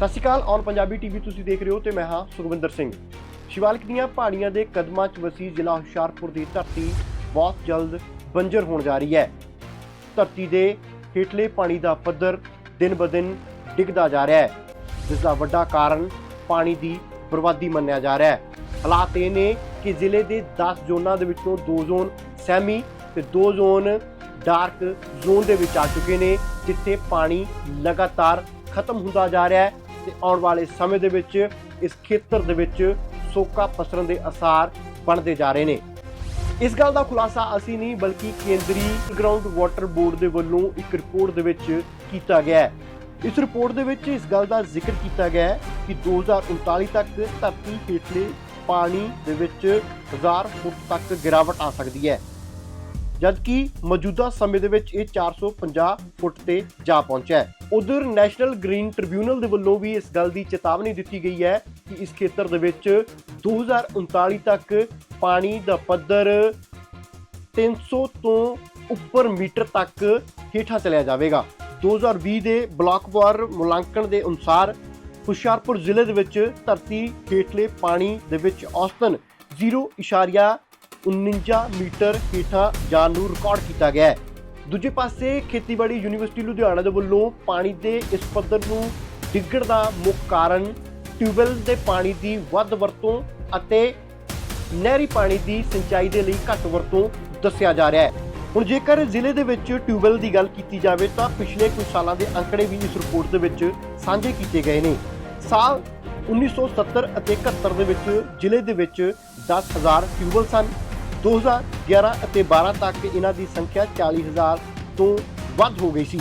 ਸਤਿ ਸ਼੍ਰੀ ਅਕਾਲ ਔਲ ਪੰਜਾਬੀ ਟੀਵੀ ਤੁਸੀਂ ਦੇਖ ਰਹੇ ਹੋ ਤੇ ਮੈਂ ਹਾਂ ਸੁਖਵਿੰਦਰ ਸਿੰਘ। ਸ਼ਿਵਾਲਿਕ ਦੀਆਂ ਪਹਾੜੀਆਂ ਦੇ ਕਦਮਾਂ 'ਚ ਵਸੀ ਜ਼ਿਲ੍ਹਾ ਹੁਸ਼ਿਆਰਪੁਰ ਦੀ ਧਰਤੀ ਬਹੁਤ ਜਲਦ ਬੰਜਰ ਹੋਣ ਜਾ ਰਹੀ ਹੈ। ਧਰਤੀ ਦੇ ਹੇਠਲੇ ਪਾਣੀ ਦਾ ਪੱਧਰ ਦਿਨ-ਬਦਿਨ ਡਿੱਗਦਾ ਜਾ ਰਿਹਾ ਹੈ। ਜਿਸ ਦਾ ਵੱਡਾ ਕਾਰਨ ਪਾਣੀ ਦੀ ਬਰਬਾਦੀ ਮੰਨਿਆ ਜਾ ਰਿਹਾ ਹੈ। ਹਾਲਾਤ ਇਹ ਨੇ ਕਿ ਜ਼ਿਲ੍ਹੇ ਦੇ 10 ਜ਼ੋਨਾਂ ਦੇ ਵਿੱਚੋਂ 2 ਜ਼ੋਨ ਸੈਮੀ ਤੇ 2 ਜ਼ੋਨ ਡਾਰਕ ਜ਼ੋਨ ਦੇ ਵਿੱਚ ਆ ਚੁੱਕੇ ਨੇ, ਜਿੱਥੇ ਪਾਣੀ ਲਗਾਤਾਰ ਖਤਮ ਹੁੰਦਾ ਜਾ ਰਿਹਾ ਹੈ ਤੇ ਆਉਣ ਵਾਲੇ ਸਮੇਂ ਦੇ ਵਿੱਚ ਇਸ ਖੇਤਰ ਦੇ ਵਿੱਚ ਸੋਕਾ ਪਸਰਨ ਦੇ ਅਸਾਰ ਬਣਦੇ ਜਾ ਰਹੇ ਨੇ। ਇਸ ਗੱਲ ਦਾ ਖੁਲਾਸਾ ਅਸੀਂ ਨਹੀਂ, ਬਲਕਿ ਕੇਂਦਰੀ ਗਰਾਊਂਡ ਵਾਟਰ ਬੋਰਡ ਦੇ ਵੱਲੋਂ ਇੱਕ ਰਿਪੋਰਟ ਦੇ ਵਿੱਚ ਕੀਤਾ ਗਿਆ ਹੈ। ਇਸ ਰਿਪੋਰਟ ਦੇ ਵਿੱਚ ਇਸ ਗੱਲ ਦਾ ਜ਼ਿਕਰ ਕੀਤਾ ਗਿਆ ਹੈ ਕਿ 2039 ਤੱਕ ਧਰਤੀ ਹੇਠਲੇ ਪਾਣੀ ਦੇ ਵਿੱਚ 1000 ਫੁੱਟ ਤੱਕ ਗਿਰਾਵਟ ਆ ਸਕਦੀ ਹੈ। ਜਦਕਿ ਮੌਜੂਦਾ ਸਮੇਂ ਦੇ ਵਿੱਚ ਇਹ 450 ਫੁੱਟ ਤੇ ਜਾ ਪਹੁੰਚਿਆ ਹੈ। ਉਧਰ ਨੈਸ਼ਨਲ ਗ੍ਰੀਨ ਟ੍ਰਿਬਿਊਨਲ ਦੇ ਵੱਲੋਂ ਵੀ ਇਸ ਗੱਲ ਦੀ ਚੇਤਾਵਨੀ ਦਿੱਤੀ ਗਈ ਹੈ ਕਿ ਇਸ ਖੇਤਰ ਦੇ ਵਿੱਚ 2039 ਤੱਕ ਪਾਣੀ ਦਾ ਪੱਧਰ 300 ਤੋਂ ਉੱਪਰ ਮੀਟਰ ਤੱਕ ਹੇਠਾਂ ਚਲਿਆ ਜਾਵੇਗਾ। 2020 ਦੇ ਬਲਾਕਵਾਰ ਮੁਲਾਂਕਣ ਦੇ ਅਨੁਸਾਰ ਹੁਸ਼ਿਆਰਪੁਰ ਜ਼ਿਲ੍ਹੇ ਦੇ ਵਿੱਚ ਧਰਤੀ ਹੇਠਲੇ ਪਾਣੀ ਦੇ ਵਿੱਚ ਔਸਤਨ 0.49 ਮੀਟਰ ਹੇਠਾਂ ਜਾਣ ਨੂੰ ਰਿਕਾਰਡ ਕੀਤਾ ਗਿਆ ਹੈ। ਦੂਜੇ ਪਾਸੇ ਖੇਤੀਬਾੜੀ ਯੂਨੀਵਰਸਿਟੀ ਲੁਧਿਆਣਾ ਦੇ ਵੱਲੋਂ ਪਾਣੀ ਦੇ ਇਸ ਪੱਧਰ ਨੂੰ ਡਿੱਗਣ ਦਾ ਮੁੱਖ ਕਾਰਨ ਟਿਊਬਵੈੱਲ ਦੇ ਪਾਣੀ ਦੀ ਵੱਧ ਵਰਤੋਂ ਅਤੇ ਨਹਿਰੀ ਪਾਣੀ ਦੀ ਸਿੰਚਾਈ ਦੇ ਲਈ ਘੱਟ ਵਰਤੋਂ ਦੱਸਿਆ ਜਾ ਰਿਹਾ ਹੈ। ਹੁਣ ਜੇਕਰ ਜ਼ਿਲ੍ਹੇ ਦੇ ਵਿੱਚ ਟਿਊਬਵੈੱਲ ਦੀ ਗੱਲ ਕੀਤੀ ਜਾਵੇ ਤਾਂ ਪਿਛਲੇ ਕੁਝ ਸਾਲਾਂ ਦੇ ਅੰਕੜੇ ਵੀ ਇਸ ਰਿਪੋਰਟ ਦੇ ਵਿੱਚ ਸਾਂਝੇ ਕੀਤੇ ਗਏ ਨੇ। ਸਾਲ 1970 ਅਤੇ 71 ਦੇ ਵਿੱਚ ਜ਼ਿਲ੍ਹੇ ਦੇ ਵਿੱਚ 10000 ਟਿਊਬਵੈੱਲ ਸਨ। 2011 ਅਤੇ 12 ਤੱਕ ਇਹਨਾਂ ਦੀ ਸੰਖਿਆ 40000 ਤੋਂ ਵੱਧ ਹੋ ਗਈ ਸੀ।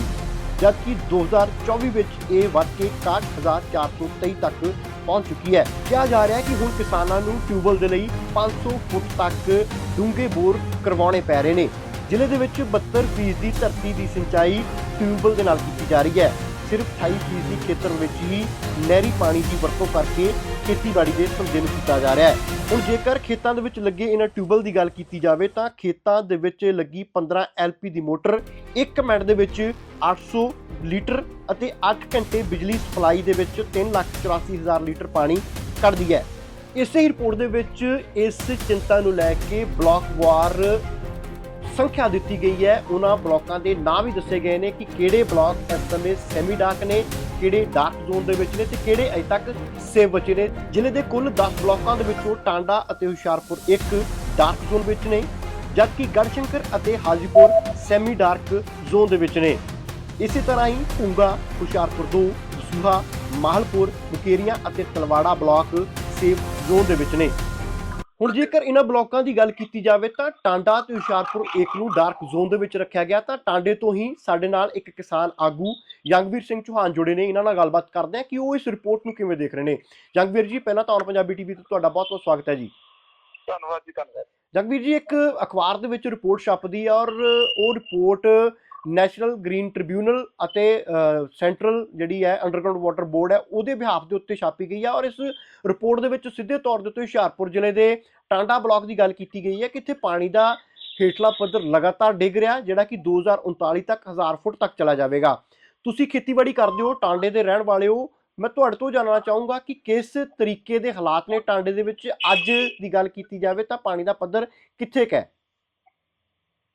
ਜਦਕਿ 2024 ਵਿੱਚ ਇਹ ਵੱਧ ਕੇ 61423 ਤੱਕ ਪਹੁੰਚ ਚੁੱਕੀ ਹੈ। ਕਿਹਾ ਜਾ ਰਿਹਾ ਹੈ ਕਿ ਹੁਣ ਕਿਸਾਨਾਂ ਨੂੰ ਟਿਊਬਵੈੱਲ ਦੇ ਲਈ 500 ਫੁੱਟ ਤੱਕ ਡੂੰਘੇ ਬੋਰ ਕਰਵਾਉਣੇ ਪੈ ਰਹੇ ਨੇ। ਜ਼ਿਲ੍ਹੇ ਦੇ ਵਿੱਚ 72% ਦੀ ਧਰਤੀ ਦੀ ਸਿੰਚਾਈ ਟਿਊਬਵੈੱਲ ਦੇ ਨਾਲ ਕੀਤੀ ਜਾ ਰਹੀ ਹੈ। ਸਿਰਫ 28% ਖੇਤਰ ਵਿੱਚ ਹੀ ਨਹਿਰੀ ਪਾਣੀ ਦੀ ਵਰਤੋਂ ਕਰਕੇ ਖੇਤੀਬਾੜੀ ਦੇ ਧੰਦੇ ਨੂੰ ਕੀਤਾ ਜਾ ਰਿਹਾ ਹੈ। ਹੁਣ ਜੇਕਰ ਖੇਤਾਂ ਦੇ ਵਿੱਚ ਲੱਗੇ ਇਹਨਾਂ ਟਿਊਬਵੈੱਲ ਦੀ ਗੱਲ ਕੀਤੀ ਜਾਵੇ ਤਾਂ ਖੇਤਾਂ ਦੇ ਵਿੱਚ ਲੱਗੀ 15 ਐਲਪੀ ਦੀ ਮੋਟਰ 1 ਮਿੰਟ ਦੇ ਵਿੱਚ 800 ਲੀਟਰ ਅਤੇ 8 ਘੰਟੇ ਬਿਜਲੀ ਸਪਲਾਈ ਦੇ ਵਿੱਚ 384000 ਲੀਟਰ ਪਾਣੀ ਕੱਢਦੀ ਹੈ। ਇਸੇ ਹੀ ਰਿਪੋਰਟ ਦੇ ਵਿੱਚ ਇਸ ਚਿੰਤਾ ਨੂੰ ਲੈ ਕੇ ਬਲਾਕ ਵਾਰ ਸੰਖਿਆ ਦਿੱਤੀ ਗਈ ਹੈ। ਉਹਨਾਂ ਬਲਾਕਾਂ ਦੇ ਨਾਂ ਵੀ ਦੱਸੇ ਗਏ ਨੇ ਕਿ ਕਿਹੜੇ ਬਲਾਕ ਇਸ ਸਮੇਂ ਸੈਮੀ ਡਾਰਕ ਨੇ ਕਿਹੜੇ ਡਾਰਕ ਜ਼ੋਨ ਦੇ ਵਿੱਚ ਨੇ ਤੇ ਕਿਹੜੇ ਅਜੇ ਤੱਕ ਸੇਵ ਬਚੇ ਨੇ। ਜ਼ਿਲ੍ਹੇ ਦੇ ਕੁੱਲ 10 ਬਲਾਕਾਂ ਦੇ ਵਿੱਚੋਂ ਟਾਂਡਾ ਅਤੇ ਹੁਸ਼ਿਆਰਪੁਰ ਇੱਕ ਡਾਰਕ ਜ਼ੋਨ ਵਿੱਚ ਨੇ, ਜਦਕਿ ਗੜਸ਼ੰਕਰ ਅਤੇ ਹਾਜੀਪੁਰ ਸੈਮੀ ਡਾਰਕ ਜ਼ੋਨ ਦੇ ਵਿੱਚ ਨੇ। ਇਸੇ ਤਰ੍ਹਾਂ ਹੀ ਭੁੰਗਾ ਹੁਸ਼ਿਆਰਪੁਰ 2 ਦਸੂਹਾ, ਮਾਹਲਪੁਰ, ਮੁਕੇਰੀਆਂ ਅਤੇ ਤਲਵਾੜਾ ਬਲਾਕ ਸੇਵ ਜ਼ੋਨ ਦੇ ਵਿੱਚ ਨੇ। ਹੁਣ ਜੇਕਰ ਇਹਨਾਂ ਬਲਾਕਾਂ ਦੀ ਗੱਲ ਕੀਤੀ ਜਾਵੇ ਤਾਂ ਟਾਂਡਾ ਤੇ ਹੁਸ਼ਿਆਰਪੁਰ ਇੱਕ ਨੂੰ ਡਾਰਕ ਜ਼ੋਨ ਦੇ ਵਿੱਚ ਰੱਖਿਆ ਗਿਆ ਤਾਂ ਟਾਂਡੇ ਤੋਂ ਹੀ ਸਾਡੇ ਨਾਲ ਇੱਕ ਕਿਸਾਨ ਆਗੂ ਜੰਗਵੀਰ ਸਿੰਘ ਚੌਹਾਨ ਜੁੜੇ ਨੇ ਇਹਨਾਂ ਨਾਲ ਗੱਲਬਾਤ ਕਰਦੇ ਆ ਕਿ ਉਹ ਇਸ ਰਿਪੋਰਟ ਨੂੰ ਕਿਵੇਂ ਦੇਖ ਰਹੇ ਨੇ। ਜੰਗਵੀਰ ਜੀ ਪਹਿਲਾਂ ਤਾਂ ਔਨ ਪੰਜਾਬੀ ਟੀਵੀ ਤੇ ਤੁਹਾਡਾ ਬਹੁਤ ਬਹੁਤ ਸਵਾਗਤ ਹੈ ਜੀ। ਧੰਨਵਾਦ ਜੀ ਧੰਨਵਾਦ। ਜਗਵੀਰ ਜੀ ਇੱਕ ਅਖਬਾਰ ਦੇ ਵਿੱਚ ਰਿਪੋਰਟ ਛਪਦੀ ਹੈ ਔਰ ਉਹ ਰਿਪੋਰਟ ਨੈਸ਼ਨਲ ਗ੍ਰੀਨ ਟ੍ਰਿਬਿਊਨਲ ਅਤੇ ਸੈਂਟਰਲ ਜਿਹੜੀ ਹੈ ਅੰਡਰਗਰਾਉਂਡ ਵਾਟਰ ਬੋਰਡ ਹੈ ਉਹਦੇ ਬਿਹਾਫ ਦੇ ਉੱਤੇ ਛਾਪੀ ਗਈ ਹੈ ਔਰ ਇਸ ਰਿਪੋਰਟ ਦੇ ਵਿੱਚ ਸਿੱਧੇ ਤੌਰ ਦੇ ਉੱਤੇ ਹੁਸ਼ਿਆਰਪੁਰ ਜ਼ਿਲ੍ਹੇ ਦੇ ਟਾਂਡਾ ਬਲਾਕ ਦੀ ਗੱਲ ਕੀਤੀ ਗਈ ਹੈ ਕਿ ਇੱਥੇ ਪਾਣੀ ਦਾ ਹੇਠਲਾ ਪੱਧਰ ਲਗਾਤਾਰ ਡਿੱਗ ਰਿਹਾ ਜਿਹੜਾ ਕਿ 2039 ਤੱਕ 1000 ਫੁੱਟ ਤੱਕ ਚਲਾ ਜਾਵੇਗਾ। ਤੁਸੀਂ ਖੇਤੀਬਾੜੀ ਕਰਦੇ ਹੋ ਟਾਂਡੇ ਦੇ ਰਹਿਣ ਵਾਲੇ ਹੋ ਮੈਂ ਤੁਹਾਡੇ ਤੋਂ ਜਾਣਨਾ ਚਾਹੂੰਗਾ ਕਿ ਕਿਸ ਤਰੀਕੇ ਦੇ ਹਾਲਾਤ ਨੇ ਟਾਂਡੇ ਦੇ ਵਿੱਚ ਅੱਜ ਦੀ ਗੱਲ ਕੀਤੀ ਜਾਵੇ ਤਾਂ ਪਾਣੀ ਦਾ ਪੱਧਰ ਕਿੱਥੇ ਕੁ ਹੈ?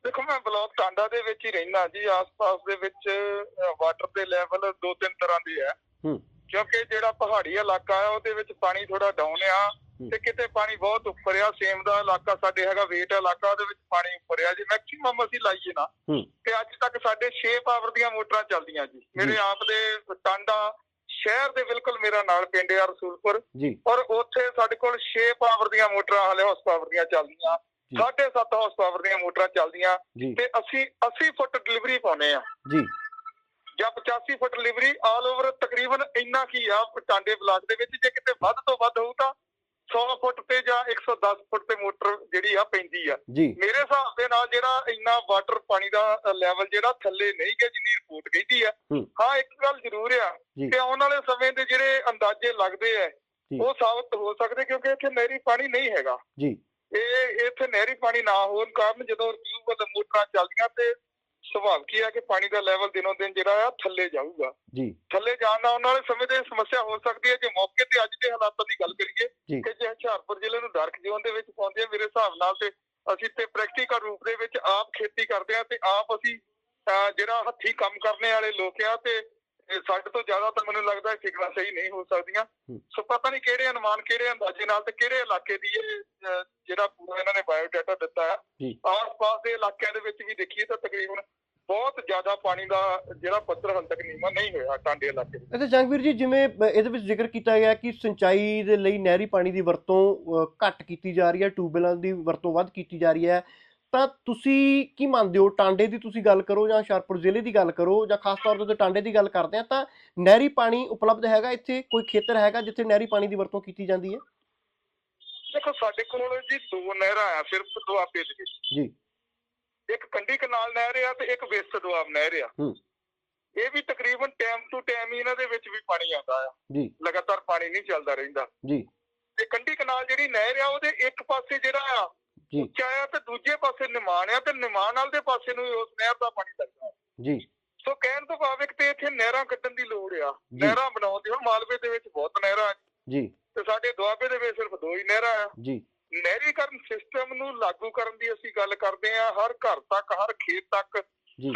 ਦੇਖੋ ਮੈਂ ਬਲਾਕ ਟਾਂਡਾ ਦੇ ਵਿੱਚ ਹੀ ਰਹਿਣਾ ਜੀ ਆਸ-ਪਾਸ ਦੇ ਵਿੱਚ ਵਾਟਰ ਦੇ ਲੈਵਲ ਦੋ ਤਿੰਨ ਤਰ੍ਹਾਂ ਦੇ ਹੈ। ਹੂੰ। ਕਿਉਂਕਿ ਜਿਹੜਾ ਪਹਾੜੀ ਇਲਾਕਾ ਹੈ ਉਹਦੇ ਵਿੱਚ ਪਾਣੀ ਥੋੜਾ ਡਾਊਨ ਆ। ਤੇ ਕਿਤੇ ਪਾਣੀ ਬਹੁਤ ਉੱਪਰ ਆ ਸੇਮ ਦਾ ਇਲਾਕਾ ਸਾਡੇ ਹੈਗਾ ਵੇਟ ਇਲਾਕਾ ਉਹਦੇ ਵਿੱਚ ਪਾਣੀ ਉੱਪਰ ਆ ਜੀ। ਮੈਕਸਿਮਮ ਅਸੀਂ ਲਾਈਏ ਨਾ। ਤੇ ਅੱਜ ਤੱਕ ਸਾਡੇ 6 ਪਾਵਰ ਦੀਆਂ ਮੋਟਰਾਂ ਚੱਲਦੀਆਂ ਜੀ। ਮੇਰੇ ਆਪ ਦੇ ਟਾਂਡਾ ਸ਼ਹਿਰ ਦੇ ਬਿਲਕੁਲ ਮੇਰਾ ਨਾਲ ਪਿੰਡ ਆ ਰਸੂਲਪੁਰ। ਜੀ। ਔਰ ਉੱਥੇ ਸਾਡੇ ਕੋਲ 6 ਪਾਵਰ ਦੀਆਂ ਮੋਟਰਾਂ ਹਾਲੇ ਹਾਊਸ ਪਾਵਰ ਦੀਆਂ ਚੱਲਦੀਆਂ। ਜੀ। 7.5 ਹਾਊਸ ਪਾਵਰ ਦੀਆਂ ਮੋਟਰਾਂ ਚੱਲਦੀਆਂ। ਤੇ ਅਸੀਂ 80 ਫੁੱਟ ਡਿਲੀਵਰੀ ਪਾਉਨੇ ਆ ਜੀ। ਜਾਂ 85 ਫੁੱਟ ਡਿਲੀਵਰੀ ਆਲ ਓਵਰ ਤਕਰੀਬਨ ਇੰਨਾ ਕੀ ਆ ਟਾਂਡੇ ਬਲਾਕ ਦੇ ਵਿੱਚ ਜੇ ਕਿਤੇ ਵੱਧ ਤੋਂ ਵੱਧ ਹੋਊ ਤਾਂ 100 ਫੁੱਟ ਤੇ ਜਾਂ 110 ਫੁੱਟ ਤੇ ਮੋਟਰ ਜਿਹੜੀ ਆ ਪੈਂਦੀ ਆ ਮੇਰੇ ਹਿਸਾਬ ਦੇ ਨਾਲ ਜਿਹੜਾ ਇੰਨਾ ਵਾਟਰ ਪਾਣੀ ਦਾ ਲੈਵਲ ਜਿਹੜਾ ਥੱਲੇ ਨਹੀਂ ਗਿਆ ਜਿੰਨੀ ਰਿਪੋਰਟ ਕਹਿੰਦੀ ਆ ਹੂੰ। ਇੱਕ ਗੱਲ ਜ਼ਰੂਰ ਆ। ਕਿ ਆਉਣ ਵਾਲੇ ਸਮੇਂ ਦੇ ਜਿਹੜੇ ਅੰਦਾਜ਼ੇ ਲੱਗਦੇ ਆ। ਉਹ ਸਾਬਤ ਹੋ ਸਕਦੇ ਕਿਉਂਕਿ ਇੱਥੇ ਨਹਿਰੀ ਪਾਣੀ ਨਹੀਂ ਹੈਗਾ ਜੀ ਇਹ ਇੱਥੇ ਨਹਿਰੀ ਪਾਣੀ ਨਾ ਹੋਣ ਕਾਰਨ ਜਦੋਂ ਟਿਊਬਵੈਲ ਮੋਟਰਾਂ ਚੱਲਦੀਆਂ ਤੇ ਸੁਭਾਵਿਕ ਹੀ ਹੈ ਕਿ ਪਾਣੀ ਦਾ ਲੈਵਲ ਦਿਨੋਂ ਦਿਨ ਜਿਹੜਾ ਆ ਥੱਲੇ ਜਾਊਗਾ ਜੀ ਥੱਲੇ ਜਾਣ ਨਾਲ ਆਉਣ ਵਾਲੇ ਸਮੇਂ ਤੇ ਸਮੱਸਿਆ ਹੋ ਸਕਦੀ ਹੈ ਜੇ ਮੌਕੇ ਤੇ ਅੱਜ ਦੇ ਹਾਲਾਤਾਂ ਦੀ ਗੱਲ ਕਰੀਏ। ਕਿ ਜੇ ਹੁਸ਼ਿਆਰਪੁਰ ਜ਼ਿਲ੍ਹੇ ਨੂੰ ਡਾਰਕ ਜ਼ੋਨ ਦੇ ਵਿੱਚ ਪਾਉਂਦੇ ਆ ਮੇਰੇ ਹਿਸਾਬ ਨਾਲ ਤੇ ਅਸੀਂ ਤੇ ਪ੍ਰੈਕਟੀਕਲ ਰੂਪ ਦੇ ਵਿੱਚ ਆਪ ਖੇਤੀ ਕਰਦੇ ਆ ਤੇ ਆਪ ਅਸੀਂ ਜਿਹੜਾ ਹੱਥੀ ਕੰਮ ਕਰਨੇ ਵਾਲੇ ਲੋਕ ਆ ਤੇ ਸਾਡੇ ਤੋਂ ਜ਼ਿਆਦਾ ਤਾਂ ਮੈਨੂੰ ਲੱਗਦਾ ਫਿਕਰਾਂ ਸਹੀ ਨਹੀਂ ਹੋ ਸਕਦੀਆਂ। ਸੋ ਪਤਾ ਨਹੀਂ ਕਿਹੜੇ ਅਨੁਮਾਨ ਕਿਹੜੇ ਅੰਦਾਜ਼ੇ ਨਾਲ ਤੇ ਕਿਹੜੇ ਇਲਾਕੇ ਦੀ ਇਹ ਜਿਹੜਾ ਪੂਰਾ ਇਹਨਾਂ ਨੇ ਬਾਇਓਡਾਟਾ ਦਿੱਤਾ ਹੈ ਜੀ। ਆਸ-ਪਾਸ ਦੇ ਇਲਾਕਿਆਂ ਦੇ ਵਿੱਚ ਵੀ ਦੇਖੀਏ ਤਾਂ ਤਕਰੀਬਨ ਬਹੁਤ ਜ਼ਿਆਦਾ ਪਾਣੀ ਦਾ ਜਿਹੜਾ ਪੱਧਰ ਹਾਲ ਤੱਕ ਨੀਵਾਂ ਨਹੀਂ ਹੋਇਆ ਟਾਂਡੇ ਇਲਾਕੇ ਵਿੱਚ। ਅਤੇ ਜੰਗਵੀਰ ਜੀ ਜਿਵੇਂ ਇਹਦੇ ਵਿੱਚ ਜ਼ਿਕਰ ਕੀਤਾ ਗਿਆ ਕਿ ਸਿੰਚਾਈ ਦੇ ਲਈ ਨਹਿਰੀ ਪਾਣੀ ਦੀ ਵਰਤੋਂ ਘੱਟ ਕੀਤੀ ਜਾ ਰਹੀ ਹੈ ਟਿਊਬਵੈਲਾਂ ਦੀ ਵਰਤੋਂ ਵੱਧ ਕੀਤੀ ਜਾ ਰਹੀ ਹੈ। ਤਾਂ ਤੁਸੀਂ ਕੀ ਮੰਨਦੇ ਹੋ? ਟਾਂਡੇ ਦੀ ਤੁਸੀਂ ਗੱਲ ਕਰੋ ਜਾਂ ਹੁਸ਼ਿਆਰਪੁਰ ਜ਼ਿਲ੍ਹੇ ਦੀ ਗੱਲ ਕਰੋ ਜਾਂ ਖਾਸ ਤੌਰ ਤੇ ਟਾਂਡੇ ਦੀ ਗੱਲ ਕਰਦੇ ਆ ਤਾਂ ਨਹਿਰੀ ਪਾਣੀ ਉਪਲਬਧ ਹੈਗਾ ਇੱਥੇ? ਕੋਈ ਖੇਤਰ ਹੈਗਾ ਜਿੱਥੇ ਨਹਿਰੀ ਪਾਣੀ ਦੀ ਵਰਤੋਂ ਕੀਤੀ ਜਾਂਦੀ ਹੈ? ਦੇਖੋ ਸਾਡੇ ਕੋਲ ਜੀ ਦੋ ਨਹਿਰਾਂ ਆ ਸਿਰਫ ਦੁਆਬੇ ਦੇ ਵਿੱਚ। ਜੀ। ਇੱਕ ਕੰਢੀ ਕਨਾਲ ਨਹਿਰ ਆ ਤੇ ਇੱਕ ਵੇਸਟ ਦੁਆਬ ਨਹਿਰ ਆ। ਇਹ ਵੀ ਤਕਰੀਬਨ ਟਾਈਮ ਟੂ ਟਾਈਮ ਹੀ ਇਹਨਾਂ ਦੇ ਵਿੱਚ ਵੀ ਪਾਣੀ ਆਉਂਦਾ ਆ। ਜੀ। ਲਗਾਤਾਰ ਪਾਣੀ ਨਹੀਂ ਚੱਲਦਾ ਰਹਿੰਦਾ। ਜੀ। ਤੇ ਕੰਢੀ ਕਨਾਲ ਜਿਹੜੀ ਨਹਿਰ ਆ ਉਹਦੇ ਇੱਕ ਪਾਸੇ ਜਿਹੜਾ ਆ। ਉੱਚਾ ਆ ਤੇ ਦੂਜੇ ਪਾਸੇ ਨਿਮਾਣ ਆ ਤੇ ਨਿਮਾਣ ਵਾਲੇ ਦੇ ਪਾਸੇ ਨੂੰ ਉਸ ਨਹਿਰ ਦਾ ਪਾਣੀ ਲੱਗਦਾ ਜੀ। ਸੋ ਕਹਿਣ ਤੋਂ ਭਾਵ ਇੱਕ ਤੇ ਇੱਥੇ ਨਹਿਰਾਂ ਕੱਢਣ ਦੀ ਲੋੜ ਆ। ਨਹਿਰਾਂ ਬਣਾਉਣ ਦੀ ਹੁਣ ਮਾਲਵੇ ਦੇ ਵਿੱਚ ਬਹੁਤ ਨਹਿਰਾਂ ਆ। ਜੀ। ਤੇ ਸਾਡੇ ਦੁਆਬੇ ਦੇ ਵਿੱਚ ਸਿਰਫ ਦੋ ਹੀ ਨਹਿਰਾਂ ਆ। ਜੀ। ਨਹਿਰੀਕਰਨ ਸਿਸਟਮ ਨੂੰ ਲਾਗੂ ਕਰਨ ਦੀ ਅਸੀਂ ਗੱਲ ਕਰਦੇ ਆ ਹਰ ਘਰ ਤੱਕ ਹਰ ਖੇਤ ਤੱਕ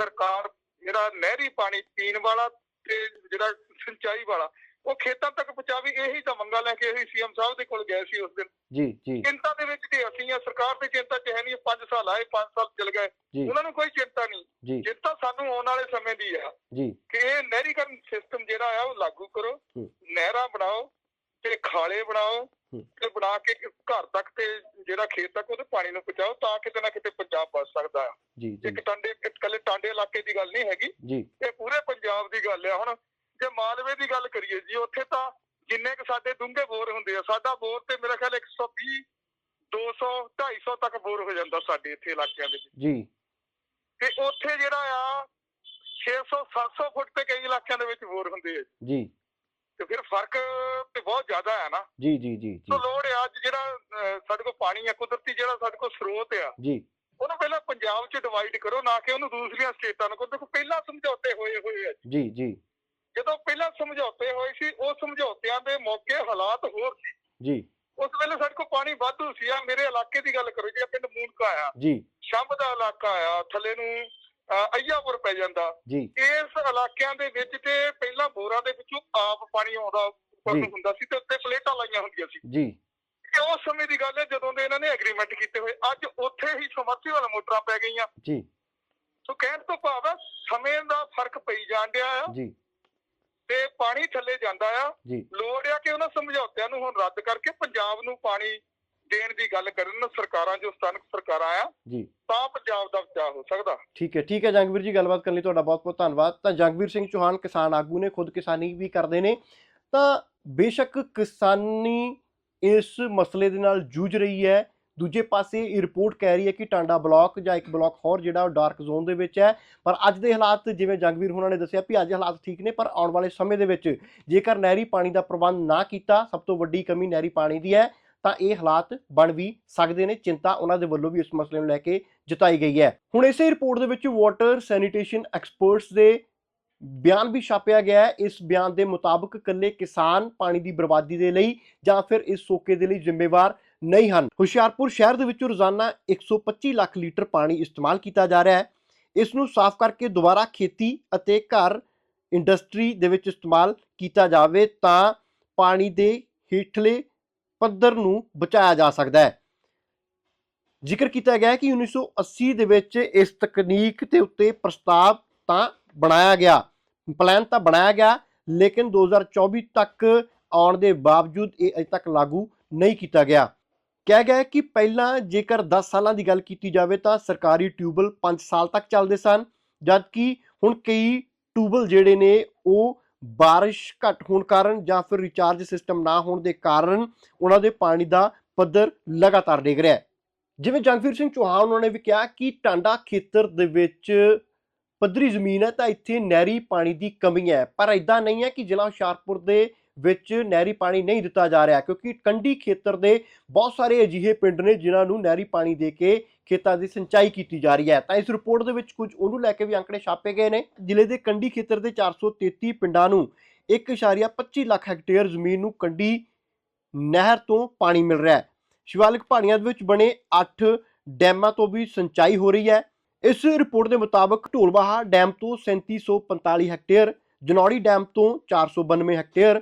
ਸਰਕਾਰ ਜਿਹੜਾ ਨਹਿਰੀ ਪਾਣੀ ਪੀਣ ਵਾਲਾ ਤੇ ਜਿਹੜਾ ਸਿੰਚਾਈ ਵਾਲਾ ਉਹ ਖੇਤਾਂ ਤੱਕ ਪਹੁੰਚਾਵੇ। ਇਹੀ ਤਾਂ ਮੰਗਾਂ ਲੈ ਕੇ ਅਸੀਂ ਸੀਐਮ ਸਾਹਿਬ ਦੇ ਕੋਲ ਗਏ ਸੀ ਉਸ ਦਿਨ। ਜੀ ਜੀ। ਚਿੰਤਾ ਦੇ ਵਿੱਚ ਤੇ ਅਸੀਂ ਆ ਸਰਕਾਰ ਦੀ ਚਿੰਤਾ ਚ ਹੈ ਨਹੀਂ। 5 ਸਾਲ ਆਏ 5 ਸਾਲ ਚਲ ਗਏ। ਉਹਨਾਂ ਨੂੰ ਕੋਈ ਚਿੰਤਾ ਨਹੀਂ। ਚਿੰਤਾ ਸਾਨੂੰ ਆਉਣ ਵਾਲੇ ਸਮੇਂ ਦੀ ਆ ਜੀ। ਕਿ ਇਹ ਨਹਿਰੀਕਰਨ ਸਿਸਟਮ ਜਿਹੜਾ ਆ ਉਹ ਲਾਗੂ ਕਰੋ। ਨਹਿਰਾਂ ਬਣਾਓ। ਤੇ ਖਾਲੇ ਬਣਾਓ ਹੂੰ। ਤੇ ਬਣਾ ਕੇ ਘਰ ਤੱਕ ਤੇ ਜਿਹੜਾ ਖੇਤ ਤੱਕ ਉਹਦੇ ਪਾਣੀ ਨੂੰ ਪਹੁੰਚਾਓ ਤਾਂ ਕਿਤੇ ਨਾ ਕਿਤੇ ਪੰਜਾਬ ਬਚ ਸਕਦਾ ਆ। ਜੀ ਜੀ। ਇੱਕ ਟਾਂਡੇ ਇਕੱਲੇ ਟਾਂਡੇ ਇਲਾਕੇ ਦੀ ਗੱਲ ਨਹੀਂ ਹੈਗੀ। ਜੀ। ਇਹ ਪੂਰੇ ਪੰਜਾਬ ਦੀ ਗੱਲ ਆ। ਹੁਣ ਜੇ ਮਾਲਵੇ ਦੀ ਗੱਲ ਕਰੀਏ ਜੀ ਉੱਥੇ ਤਾਂ ਜਿੰਨੇ ਕੁ ਸਾਡੇ ਡੂੰਘੇ ਬੋਰ ਹੁੰਦੇ ਆ ਸਾਡਾ ਬੋਰ ਤੇ ਮੇਰਾ ਖਿਆਲ 120 200 250 ਤੱਕ ਬੋਰ ਹੋ ਜਾਂਦਾ ਸਾਡੇ ਇੱਥੇ ਇਲਾਕਿਆਂ ਦੇ ਵਿੱਚ। ਜੀ। ਤੇ ਉੱਥੇ ਜਿਹੜਾ ਆ 600 700 ਫੁੱਟ ਤੇ ਕਈ ਇਲਾਕਿਆਂ ਦੇ ਵਿੱਚ ਬੋਰ ਹੁੰਦੇ ਆ। ਜੀ। ਤੇ ਫਿਰ ਫ਼ਰਕ ਤੇ ਬਹੁਤ ਜ਼ਿਆਦਾ ਹੈ ਨਾ। ਜੀ ਜੀ ਜੀ ਜੀ। ਲੋੜ ਹੈ ਅੱਜ ਜਿਹੜਾ ਸਾਡੇ ਕੋਲ ਪਾਣੀ ਆ ਕੁਦਰਤੀ ਜਿਹੜਾ ਸਾਡੇ ਕੋਲ ਸਰੋਤ ਆ ਜੀ। ਉਹਨੂੰ ਪਹਿਲਾਂ ਪੰਜਾਬ 'ਚ ਡਿਵਾਈਡ ਕਰੋ ਨਾ ਕਿ ਉਹਨੂੰ ਦੂਸਰੀਆਂ ਸਟੇਟਾਂ ਨੂੰ ਕਰੋ। ਦੇਖੋ ਪਹਿਲਾਂ ਸਮਝੌਤੇ ਹੋਏ ਹੋਏ ਆ ਜੀ। ਜੀ ਜਦੋਂ ਪਹਿਲਾਂ ਸਮਝੌਤੇ ਹੋਏ ਸੀ ਉਹ ਸਮਝੌਤਿਆਂ ਦੇ ਮੌਕੇ ਹਾਲਾਤ ਹੋਰ ਸੀ। ਜੀ। ਉਸ ਵੇਲੇ ਸਾਡੇ ਕੋਲ ਪਾਣੀ ਵਾਧੂ ਸੀ। ਆ ਮੇਰੇ ਇਲਾਕੇ ਦੀ ਗੱਲ ਕਰੋ ਜੀ ਪਿੰਡ ਮੂਨਕਾ ਆ। ਜੀ। ਸ਼ੰਭ ਦਾ ਇਲਾਕਾ ਆ ਥੱਲੇ ਨੂੰ ਅಯ್యాਪੁਰ ਪੈ ਜਾਂਦਾ। ਇਸ ਇਲਾਕਿਆਂ ਦੇ ਵਿੱਚ ਤੇ ਪਹਿਲਾਂ ਬੋਰਾਂ ਦੇ ਵਿੱਚੋਂ ਆਪ ਪਾਣੀ ਆਉਂਦਾ। ਹੁੰਦਾ ਸੀ ਤੇ ਉੱਤੇ ਪਲੇਟਾਂ ਲਾਈਆਂ ਹੁੰਦੀਆਂ ਸੀ। ਜੀ। ਉਸ ਸਮੇਂ ਦੀ ਗੱਲ ਹੈ ਜਦੋਂ ਦੇ ਇਹਨਾਂ ਨੇ ਐਗਰੀਮੈਂਟ ਕੀਤੇ ਹੋਏ ਅੱਜ ਉੱਥੇ ਹੀ ਸਮਰਸੀਬਲ ਮੋਟਰਾਂ ਪੈ ਗਈਆਂ। ਜੀ। ਸੋ ਕਹਿਣ ਤੋਂ ਭਾਵ ਹੈ ਸਮੇਂ ਦਾ ਫ਼ਰਕ ਪਈ ਜਾਣ ਡਿਆ ਆ। ਜੀ। ਤੇ ਪਾਣੀ ਥੱਲੇ ਜਾਂਦਾ ਆ। ਲੋੜ ਆ ਕਿ ਉਹਨਾਂ ਸਮਝੌਤਿਆਂ ਨੂੰ ਹੁਣ ਰੱਦ ਕਰਕੇ ਪੰਜਾਬ ਨੂੰ ਪਾਣੀ ਦੇਣ ਦੀ ਗੱਲ ਕਰਨ ਸਰਕਾਰਾਂ ਜੋ ਸਥਾਨਕ ਸਰਕਾਰਾਂ ਆ ਜੀ। ਤਾਂ ਪੰਜਾਬ ਦਾ ਬਚਾਅ ਹੋ ਸਕਦਾ। ਠੀਕ ਹੈ ਠੀਕ ਹੈ ਜੰਗਵੀਰ ਜੀ ਗੱਲਬਾਤ ਕਰਨ ਲਈ ਤੁਹਾਡਾ ਬਹੁਤ ਬਹੁਤ ਧੰਨਵਾਦ। ਤਾਂ ਜੰਗਵੀਰ ਸਿੰਘ ਚੌਹਾਨ ਕਿਸਾਨ ਆਗੂ ਨੇ ਖੁਦ ਕਿਸਾਨੀ ਵੀ ਕਰਦੇ ਨੇ। ਤਾਂ ਬੇਸ਼ੱਕ ਕਿਸਾਨੀ ਇਸ ਮਸਲੇ ਦੇ ਨਾਲ ਜੂਝ ਰਹੀ ਹੈ। ਦੂਜੇ ਪਾਸੇ ਇਹ ਰਿਪੋਰਟ ਕਹਿ ਰਹੀ ਹੈ ਕਿ ਟਾਂਡਾ ਬਲਾਕ ਜਾਂ ਇੱਕ ਬਲਾਕ ਹੋਰ ਜਿਹੜਾ ਉਹ ਡਾਰਕ ਜ਼ੋਨ ਦੇ ਵਿੱਚ ਹੈ। ਪਰ ਅੱਜ ਦੇ ਹਾਲਾਤ ਜਿਵੇਂ ਜੰਗਵੀਰ ਹੋਣਾ ਨੇ ਦੱਸਿਆ ਵੀ ਅੱਜ ਹਾਲਾਤ ਠੀਕ ਨੇ ਪਰ ਆਉਣ ਵਾਲੇ ਸਮੇਂ ਦੇ ਵਿੱਚ ਜੇਕਰ ਨਹਿਰੀ ਪਾਣੀ ਦਾ ਪ੍ਰਬੰਧ ਨਾ ਕੀਤਾ ਸਭ ਤੋਂ ਵੱਡੀ ਕਮੀ ਨਹਿਰੀ ਪਾਣੀ ਦੀ ਹੈ। ਤਾਂ ਇਹ ਹਾਲਾਤ ਬਣ ਵੀ ਸਕਦੇ ਨੇ। ਚਿੰਤਾ ਉਹਨਾਂ ਦੇ ਵੱਲੋਂ ਵੀ ਇਸ ਮਸਲੇ ਨੂੰ ਲੈ ਕੇ ਜਤਾਈ ਗਈ ਹੈ। ਹੁਣ ਇਸੇ ਰਿਪੋਰਟ ਦੇ ਵਿੱਚ ਵਾਟਰ ਸੈਨੀਟੇਸ਼ਨ ਐਕਸਪਰਟਸ ਦੇ ਬਿਆਨ ਵੀ ਛਾਪਿਆ ਗਿਆ ਹੈ। ਇਸ ਬਿਆਨ ਦੇ ਮੁਤਾਬਕ ਇਕੱਲੇ ਕਿਸਾਨ ਪਾਣੀ ਦੀ ਬਰਬਾਦੀ ਦੇ ਲਈ ਜਾਂ ਫਿਰ ਇਸ ਸੋਕੇ ਦੇ ਲਈ ਜ਼ਿੰਮੇਵਾਰ ਨਹੀਂ ਹਨ। ਹੁਸ਼ਿਆਰਪੁਰ ਸ਼ਹਿਰ ਦੇ ਵਿੱਚ ਰੋਜ਼ਾਨਾ 125 ਲੱਖ ਲੀਟਰ ਪਾਣੀ ਇਸਤੇਮਾਲ ਕੀਤਾ ਜਾ ਰਿਹਾ ਹੈ। ਇਸ ਨੂੰ ਸਾਫ਼ ਕਰਕੇ ਦੁਬਾਰਾ ਖੇਤੀ ਅਤੇ ਘਰ ਇੰਡਸਟਰੀ ਦੇ ਵਿੱਚ ਇਸਤੇਮਾਲ ਕੀਤਾ ਜਾਵੇ ਤਾਂ ਪਾਣੀ ਦੇ ਹੇਠਲੇ ਪੱਧਰ ਨੂੰ ਬਚਾਇਆ ਜਾ ਸਕਦਾ ਹੈ। ਜ਼ਿਕਰ ਕੀਤਾ ਗਿਆ ਹੈ ਕਿ 1980 ਦੇ ਵਿੱਚ ਇਸ ਤਕਨੀਕ ਦੇ ਉੱਤੇ ਪ੍ਰਸਤਾਵ ਤਾਂ ਬਣਾਇਆ ਗਿਆ, ਪਲਾਨ ਤਾਂ ਬਣਾਇਆ ਗਿਆ, ਲੇਕਿਨ 2024 ਤੱਕ ਆਉਣ ਦੇ ਬਾਵਜੂਦ ਇਹ ਅਜੇ ਤੱਕ ਲਾਗੂ ਨਹੀਂ ਕੀਤਾ ਗਿਆ। ਕਿਹਾ ਗਿਆ ਕਿ ਪਹਿਲਾਂ ਜੇਕਰ 10 ਸਾਲਾਂ ਦੀ ਗੱਲ ਕੀਤੀ ਜਾਵੇ ਤਾਂ ਸਰਕਾਰੀ ਟਿਊਬਲ 5 ਸਾਲ ਤੱਕ ਚੱਲਦੇ ਸਨ, ਜਦਕਿ ਹੁਣ ਕਈ ਟਿਊਬਲ ਜਿਹੜੇ ਨੇ ਉਹ ਬਾਰਿਸ਼ ਘੱਟ ਹੋਣ ਕਾਰਨ ਜਾਂ ਫਿਰ ਰਿਚਾਰਜ ਸਿਸਟਮ ਨਾ ਹੋਣ ਦੇ ਕਾਰਨ ਉਹਨਾਂ ਦੇ ਪਾਣੀ ਦਾ ਪੱਧਰ ਲਗਾਤਾਰ ਡਿੱਗ ਰਿਹਾ ਹੈ। ਜਿਵੇਂ ਜੰਗਵੀਰ ਸਿੰਘ ਚੌਹਾਨ ਉਹਨਾਂ ਨੇ ਵੀ ਕਿਹਾ ਕਿ ਟਾਂਡਾ ਖੇਤਰ ਦੇ ਵਿੱਚ ਪੱਧਰੀ ਜ਼ਮੀਨ ਹੈ ਤਾਂ ਇੱਥੇ ਨਹਿਰੀ ਪਾਣੀ ਦੀ ਕਮੀ ਹੈ। ਪਰ ਇਦਾਂ ਨਹੀਂ ਹੈ ਕਿ ਜ਼ਿਲ੍ਹਾ ਹੁਸ਼ਿਆਰਪੁਰ ਦੇ ਵਿੱਚ ਨਹਿਰੀ ਪਾਣੀ ਨਹੀਂ ਦਿੱਤਾ ਜਾ ਰਿਹਾ ਕਿਉਂਕਿ ਕੰਢੀ ਖੇਤਰ ਦੇ ਬਹੁਤ ਸਾਰੇ ਅਜਿਹੇ ਪਿੰਡ ਨੇ ਜਿਨ੍ਹਾਂ ਨੂੰ ਨਹਿਰੀ ਪਾਣੀ ਦੇ ਕੇ ਖੇਤਾਂ ਦੀ ਸਿੰਚਾਈ ਕੀਤੀ ਜਾ ਰਹੀ ਹੈ। ਤਾਂ ਇਸ ਰਿਪੋਰਟ ਦੇ ਵਿੱਚ ਕੁਝ ਉਹਨੂੰ ਲੈ ਕੇ ਵੀ ਅੰਕੜੇ ਛਾਪੇ ਗਏ ਨੇ। ਜ਼ਿਲ੍ਹੇ ਦੇ ਕੰਢੀ ਖੇਤਰ ਦੇ 433 ਪਿੰਡਾਂ ਨੂੰ 1.25 ਲੱਖ ਹੈਕਟੇਅਰ ਜ਼ਮੀਨ ਨੂੰ ਕੰਢੀ ਨਹਿਰ ਤੋਂ ਪਾਣੀ ਮਿਲ ਰਿਹਾ ਹੈ। ਸ਼ਿਵਾਲਿਕ ਪਹਾੜੀਆਂ ਦੇ ਵਿੱਚ ਬਣੇ 8 ਡੈਮਾਂ ਤੋਂ ਵੀ ਸਿੰਚਾਈ ਹੋ ਰਹੀ ਹੈ। ਇਸ ਰਿਪੋਰਟ ਦੇ ਮੁਤਾਬਕ ਢੋਲਵਾਹਾ ਡੈਮ ਤੋਂ 3745 ਹੈਕਟੇਅਰ, ਜਨੌੜੀ ਡੈਮ ਤੋਂ 492 ਹੈਕਟੇਅਰ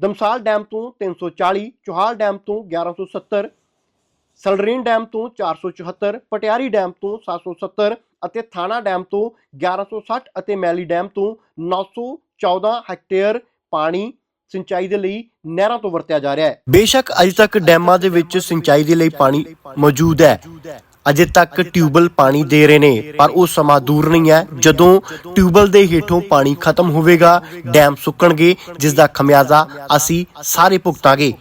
ਦਮਸਾਲ ਡੈਮ ਤੋਂ 340 ਚੋਹਾਲ ਡੈਮ ਤੋਂ 1170 ਸਲਰੀਨ ਡੈਮ ਤੋਂ 474 ਪਟਿਆਰੀ ਡੈਮ ਤੋਂ 770 ਅਤੇ ਥਾਣਾ ਡੈਮ ਤੋਂ 1160 ਅਤੇ ਮੈਲੀ ਡੈਮ ਤੋਂ 914 ਹੈਕਟੇਅਰ ਪਾਣੀ ਸਿੰਚਾਈ ਦੇ ਲਈ ਨਹਿਰਾਂ ਤੋਂ ਵਰਤਿਆ ਜਾ ਰਿਹਾ ਹੈ ਬੇਸ਼ੱਕ ਅਜੇ ਤੱਕ ਡੈਮਾਂ ਦੇ ਵਿੱਚ ਸਿੰਚਾਈ ਦੇ ਲਈ ਪਾਣੀ ਮੌਜੂਦ ਹੈ ਅਜੇ ਤੱਕ ਟਿਊਬਲ ਪਾਣੀ ਦੇ ਰਹੇ ਨੇ, ਪਰ ਉਹ ਸਮਾਂ ਦੂਰ ਨਹੀਂ ਹੈ। ਜਦੋਂ ਟਿਊਬਲ ਦੇ ਹੇਠੋਂ ਪਾਣੀ ਖਤਮ ਹੋਵੇਗਾ, ਡੈਮ ਸੁੱਕਣਗੇ, ਜਿਸ ਦਾ ਖਮਿਆਜ਼ਾ ਅਸੀਂ ਸਾਰੇ ਭੁਗਤਾਂਗੇ।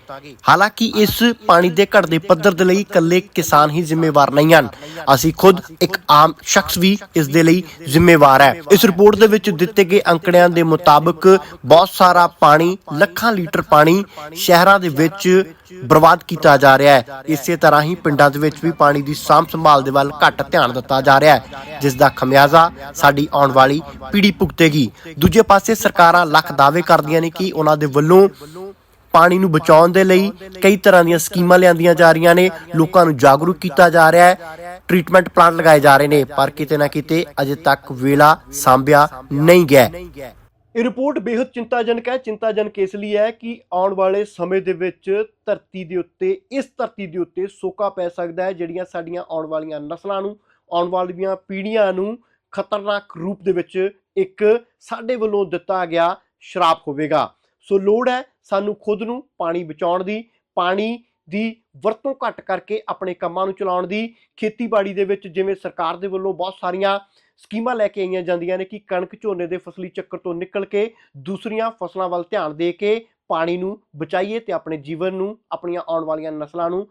ਹਾਲਾਂਕਿ ਇਸ ਪਾਣੀ ਦੇ ਘਟਦੇ ਪੱਧਰ ਦੇ ਲਈ ਇਕੱਲੇ ਕਿਸਾਨ ਹੀ ਜ਼ਿੰਮੇਵਾਰ ਨਹੀਂ ਹਨ। ਅਸੀਂ ਖੁਦ ਇੱਕ ਆਮ ਸ਼ਖਸ ਵੀ ਇਸ ਦੇ ਲਈ ਜ਼ਿੰਮੇਵਾਰ ਹੈ। ਇਸ ਰਿਪੋਰਟ ਦੇ ਵਿੱਚ ਦਿੱਤੇ ਗਏ ਅੰਕੜਿਆਂ ਦੇ ਮੁਤਾਬਕ ਬਹੁਤ ਸਾਰਾ ਪਾਣੀ, ਲੱਖਾਂ ਲੀਟਰ ਪਾਣੀ ਸ਼ਹਿਰਾਂ ਦੇ ਵਿੱਚ ਬਰਬਾਦ ਕੀਤਾ ਜਾ ਰਿਹਾ ਹੈ। ਇਸੇ ਤਰ੍ਹਾਂ ਹੀ ਪਿੰਡਾਂ ਦੇ ਵਿੱਚ ਵੀ ਪਾਣੀ ਦੀ ਸਾਂਭ ਸੰਭਾਲ ਦੇ ਵੱਲ ਘੱਟ ਧਿਆਨ ਦਿੱਤਾ ਜਾ ਰਿਹਾ ਹੈ, ਜਿਸ ਦਾ ਖਮਿਆਜ਼ਾ ਸਾਡੀ ਆਉਣ ਵਾਲੀ ਪੀੜ੍ਹੀ ਭੁਗਤੇਗੀ। ਦੂਜੇ ਪਾਸੇ ਸਰਕਾਰਾਂ ਲੱਖ ਦਾਅਵੇ ਕਰਦੀਆਂ ਨੇ ਕਿ ਉਹਨਾਂ ਦੇ ਵੱਲੋਂ ਪਾਣੀ ਨੂੰ ਬਚਾਉਣ ਦੇ ਲਈ ਕਈ ਤਰ੍ਹਾਂ ਦੀਆਂ ਸਕੀਮਾਂ ਲਿਆਂਦੀਆਂ ਜਾ ਰਹੀਆਂ ਨੇ, ਲੋਕਾਂ ਨੂੰ ਜਾਗਰੂਕ ਕੀਤਾ ਜਾ ਰਿਹਾ ਹੈ, ਟ੍ਰੀਟਮੈਂਟ ਪਲਾਂਟ ਲਗਾਏ ਜਾ ਰਹੇ ਨੇ, ਪਰ ਕਿਤੇ ਨਾ ਕਿਤੇ ਅਜੇ ਤੱਕ ਵੇਲਾ ਸਾਂਭਿਆ ਨਹੀਂ ਗਿਆ ਇਹ ਰਿਪੋਰਟ ਬੇहद ਚਿੰਤਾਜਨਕ ਹੈ, ਚਿੰਤਾਜਨਕ ਇਸ ਲਈ ਹੈ ਕਿ ਆਉਣ ਵਾਲੇ ਸਮੇਂ ਦੇ ਵਿੱਚ ਧਰਤੀ ਦੇ ਉੱਤੇ, ਇਸ ਧਰਤੀ ਦੇ ਉੱਤੇ ਸੋਕਾ ਪੈ ਸਕਦਾ ਹੈ, ਜਿਹੜੀਆਂ ਸਾਡੀਆਂ ਆਉਣ ਵਾਲੀਆਂ ਨਸਲਾਂ ਨੂੰ, ਆਉਣ ਵਾਲੀਆਂ ਪੀੜ੍ਹੀਆਂ ਨੂੰ ਖਤਰਨਾਕ ਰੂਪ ਦੇ ਵਿੱਚ ਇੱਕ ਸਾਡੇ ਵੱਲੋਂ ਦਿੱਤਾ ਗਿਆ ਸ਼ਰਾਪ ਹੋਵੇਗਾ। ਸੋ ਲੋੜ ਹੈ ਸਾਨੂੰ ਖੁਦ ਨੂੰ ਪਾਣੀ ਬਚਾਉਣ ਦੀ, ਪਾਣੀ ਦੀ ਵਰਤੋਂ ਘੱਟ ਕਰਕੇ ਆਪਣੇ ਕੰਮਾਂ ਨੂੰ ਚਲਾਉਣ ਦੀ। ਖੇਤੀਬਾੜੀ ਦੇ ਵਿੱਚ ਜਿਵੇਂ ਸਰਕਾਰ ਦੇ ਵੱਲੋਂ ਬਹੁਤ ਸਾਰੀਆਂ ਸਕੀਮਾਂ ਲੈ ਕੇ ਆਈਆਂ ਜਾਂਦੀਆਂ ਨੇ ਕਿ ਕਣਕ ਝੋਨੇ ਦੇ ਫਸਲੀ ਚੱਕਰ ਤੋਂ ਨਿਕਲ ਕੇ ਦੂਸਰੀਆਂ ਫਸਲਾਂ ਵੱਲ ਧਿਆਨ ਦੇ ਕੇ ਪਾਣੀ ਨੂੰ ਬਚਾਈਏ ਤੇ ਆਪਣੇ ਜੀਵਨ ਨੂੰ, ਆਪਣੀਆਂ ਆਉਣ ਵਾਲੀਆਂ ਨਸਲਾਂ ਨੂੰ